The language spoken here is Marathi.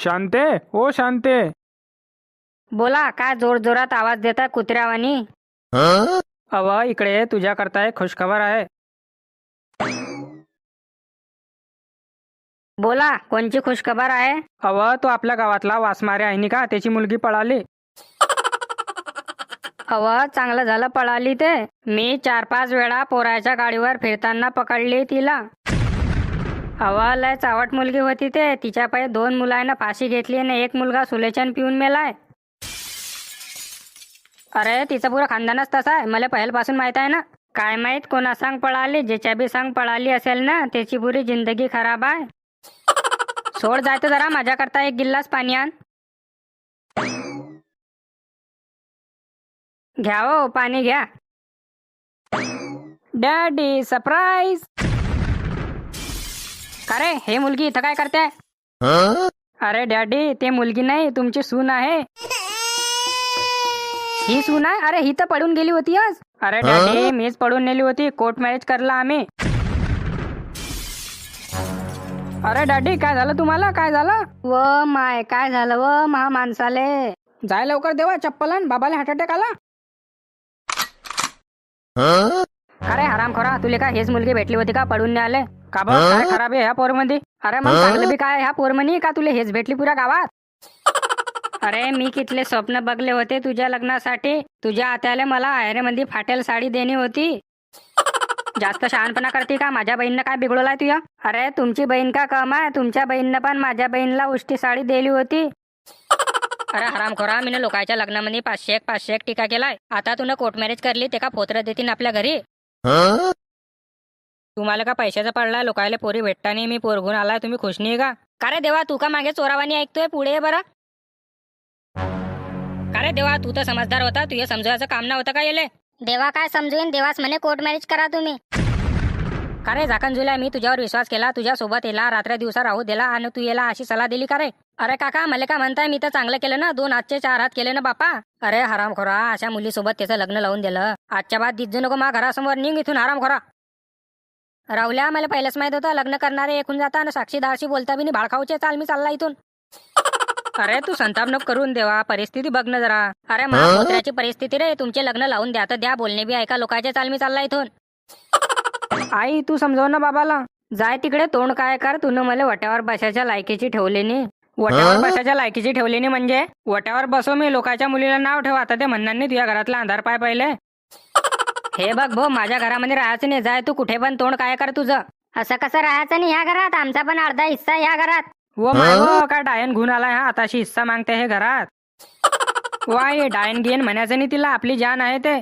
शांते? ओ शांते. बोला काय जोर जोरात आवाज देताय कुत्र्यावानी? अव इकडे तुझ्याकरता एक खुशखबर आहे. बोला कोणची खुशखबर आहे? अव तो आपल्या गावातला वासमारे आहे नी का? त्याची मुलगी पळाली. अव चांगलं झालं पळाली ते. मी चार पाच वेळा पोराच्या गाडीवर फिरताना पकडली तिला. अव चावट मुलगी होती ते. तिच्या पायी दोन मुलांना फाशी घेतली आणि एक मुलगा सुलेचन पिऊन मेलाय. अरे तिचा पुरा खानदानच तसा आहे. मला पहिल्यापासून माहीत आहे ना. काय माहीत कोणा सांग पळाली ज्याच्या बी सांग पळाली असेल ना त्याची पुरी जिंदगी खराब आहे. सोड जायचं जरा माझ्याकरता एक गिल्लास पाणी आण. घ्या हो पाणी घ्या. डॅडी सरप्राईज का रे? हे मुलगी इथं काय करते? अरे डॅडी ते मुलगी नाही तुमची सून आहे. ही सून आहे? अरे ही तर पडून गेली होती आज. अरे डॅडी मीच पडून नेली होती. कोर्ट मॅरेज करला आम्ही. अरे डॅडी काय झालं तुम्हाला? काय झालं? व माय काय झालं व? महा माणसाले. जाय लवकर देवा चप्पल आण. बाबाला हार्ट अटॅक आला. हराम खोरा तुले काय हेच मुलगी भेटली होती का? पडून नाही आले का बघ काय खराब आहे ह्या पोरमध्ये? अरे मग चांगलं बी काय? ह्या पोरमनी का तुले हेच भेटली पुऱ्या गावात? अरे मी कितले स्वप्न बघले होते तुझ्या लग्नासाठी. तुझ्या आत्याला मला आयरेमध्ये फाटेल साडी देणी होती. जास्त शहाणपणा करते का? माझ्या बहिणीनं काय बिघडवलाय तुया? अरे तुमची बहीण का कम आहे? तुमच्या बहिणीनं पण माझ्या बहिणीला उष्टी साडी दिली होती. अरे हरामखोरा मी लोकांच्या लग्नामध्ये पाचशे एक पाचशे एक टीका केलाय. आता तुला कोर्ट मॅरेज करली ते का फोत्र देतीन आपल्या घरी? तुम्हाला का पैशाचा पडला? लोकायला पोरी भेटतानी मी पोरगून आलाय तुम्ही खुश नाही का? का रे देवा तू का मागे चोरावानी ऐकतोय? पुढे ये बरं. का रे देवा तू तर समजदार होता तुझ्या समजायचं काम ना होतं का येले? देवा काय समजून देवास म्हणे कोर्ट मॅरेज करा तुम्ही. का रे झाकण जुल्या मी तुझ्यावर विश्वास केला तुझ्या सोबत येला रात्र दिवसा राहू दिला आणि तू याला अशी सलाह दिली का रे? अरे काका मला काय म्हणताय मी तर चांगलं केलं ना दोन हातचे चार हात केले ना बापा. अरे हराम खोरा अशा मुलीसोबत त्याचं लग्न लावून दिलं. आजच्या बाद दिज्जू नको मा घरासमोर निघ इथून हराम खोरा. राहुल्या मला पहिलेच माहीत होतं लग्न करणारे एकूण जाता आणि साक्षीदारशी बोलता बी भाळ खाऊचे चाल मी चालला इथून. अरे तू संताप नको करून देवा परिस्थिती बघ ना जरा. अरे महापुत्राची परिस्थिती रे तुमचे लग्न लावून द्या तर द्या बोलणे बी ऐका लोकांचे चाल मी चालला इथून. आई तू समजव ना बाबाला. जाय तिकडे तोंड काय कर. तुनं मला वट्यावर बसायच्या लायकीची ठेवली नी वट्यावर बसायच्या लायकीची ठेवली नी म्हणजे? वट्यावर बसो मी लोकांच्या मुलीला नाव ठेव. आता ते म्हणणार नाही तुझ्या घरातला अंधार पाय पहिले. हे बघ भो माझ्या घरामध्ये राहायचं नाही. जाय तू कुठे पण तोंड काय कर तुझं. असं कसं राहायचं नाही ह्या घरात? आमचा पण अर्धा हिस्सा ह्या घरात. व व, काय डायन घुन आलाय हा? आताशी हिस्सा मागते हे घरात. वाय डायन गेन म्हणायचं नाही तिला. आपली जान आहे ते.